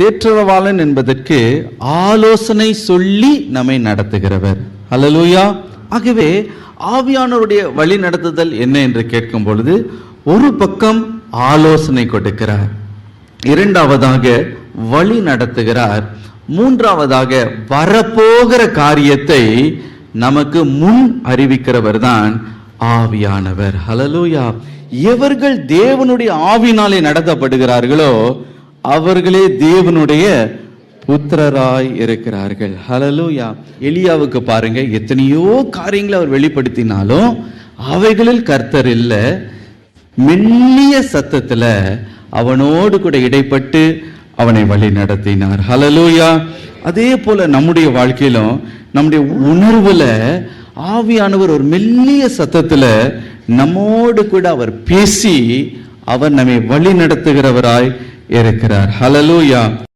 தேற்றரவாளன் என்பதற்கு ஆலோசனை சொல்லி நம்மை நடத்துகிறவர். அலலூயா ஆகவே ஆவியானவருடைய வழி நடத்துதல் என்ன என்று கேட்கும் பொழுது ஒரு பக்கம் ஆலோசனை கொடுக்கிறார். இரண்டாவதாக வழி நடத்துகிறார். மூன்றாவதாக வரப்போகிற காரியத்தை நமக்கு முன் அறிவிக்கிறவர் தான் ஆவியானவர். ஹலலூயா எவர்கள் தேவனுடைய ஆவினாலே நடத்தப்படுகிறார்களோ அவர்களே தேவனுடைய புத்திரராய் இருக்கிறார்கள். ஹலலூயா எலியாவுக்கு பாருங்க எத்தனையோ காரியங்களை அவர் வெளிப்படுத்தினாலும் அவைகளில் கர்த்தர் இல்லை. மெல்லிய சத்தத்துல அவனோடு கூட இடைப்பட்டு அவனை வழி நடத்தினார். ஹலலூயா அதே போல நம்முடைய வாழ்க்கையிலும் நம்முடைய உணர்வுல ஆவியானவர் ஒரு மெல்லிய சத்தத்துல நம்மோடு கூட அவர் பேசி அவர் நம்மை வழி நடத்துகிறவராய் இருக்கிறார் ஹலலூயா